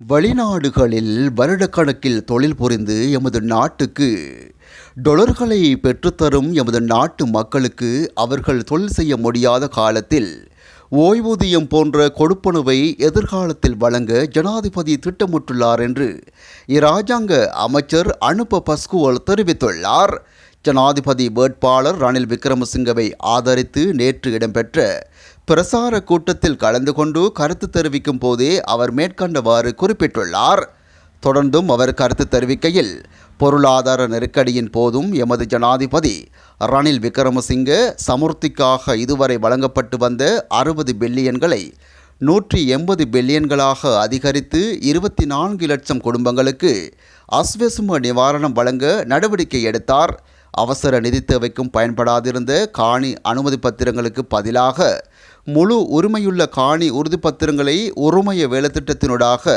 வெளிநாடுகளில் வருடக்கணக்கில் தொழில் புரிந்து எமது நாட்டுக்கு டொலர்களை பெற்றுத்தரும் எமது நாட்டு மக்களுக்கு அவர்கள் தொழில் செய்ய முடியாத காலத்தில் ஓய்வூதியம் போன்ற கொடுப்பனவை எதிர்காலத்தில் வழங்க ஜனாதிபதி திட்டமிட்டுள்ளார் என்று இராஜாங்க அமைச்சர் அனுப பஸ்குவல் தெரிவித்துள்ளார். ஜனாதிபதி வேட்பாளர் ரணில் விக்ரமசிங்கவை ஆதரித்து நேற்று இடம்பெற்ற பிரசார கூட்டத்தில் கலந்து கொண்டு கருத்து தெரிவிக்கும் போதே அவர் மேற்கண்டவாறு குறிப்பிட்டுள்ளார். தொடர்ந்தும் அவர் கருத்து தெரிவிக்கையில் பொருளாதார நெருக்கடியின் போதும் எமது ஜனாதிபதி ரணில் விக்ரமசிங்க சமுர்த்திக்காக இதுவரை வழங்கப்பட்டு வந்த அறுபது பில்லியன்களை நூற்றி எண்பது பில்லியன்களாக அதிகரித்து இருபத்தி நான்கு லட்சம் குடும்பங்களுக்கு அஸ்வசும நிவாரணம் வழங்க நடவடிக்கை எடுத்தார். அவசர நிதி தேவைக்கும் பயன்படாதிருந்த காணி அனுமதி பத்திரங்களுக்கு பதிலாக முழு உரிமையுள்ள காணி உறுதிப்பத்திரங்களை ஒருமைய வேலைத்திட்டத்தினூடாக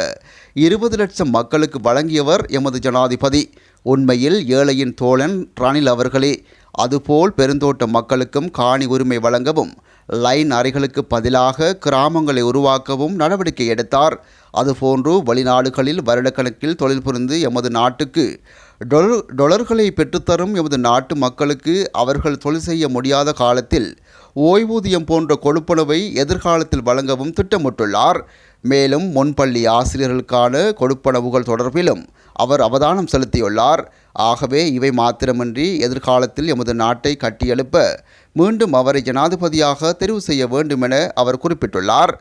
இருபது லட்சம் மக்களுக்கு வழங்கியவர் எமது ஜனாதிபதி. உண்மையில் ஏழையின் தோழன் ரணில் அவர்களே. அதுபோல் பெருந்தோட்ட மக்களுக்கும் காணி உரிமை வழங்கவும் லைன் அறைகளுக்கு பதிலாக கிராமங்களை உருவாக்கவும் நடவடிக்கை எடுத்தார். அதுபோன்று வெளிநாடுகளில் வருடக்கணக்கில் தொழில் புரிந்து எமது நாட்டுக்கு டொலர் டொலர்களை பெற்றுத்தரும் எமது நாட்டு மக்களுக்கு அவர்கள் தொழில் செய்ய முடியாத காலத்தில் ஓய்வூதியம் போன்ற கொடுப்பனவை எதிர்காலத்தில் வழங்கவும் திட்டமிட்டுள்ளார். மேலும் முன்பள்ளி ஆசிரியர்களுக்கான கொடுப்பனவுகள் தொடர்பிலும் அவர் அவதானம் செலுத்தியுள்ளார். ஆகவே இவை மாத்திரமின்றி எதிர்காலத்தில் எமது நாட்டை கட்டியெழுப்ப மீண்டும் அவரை ஜனாதிபதியாக தெரிவு செய்ய வேண்டும் என அவர் குறிப்பிட்டுள்ளார்.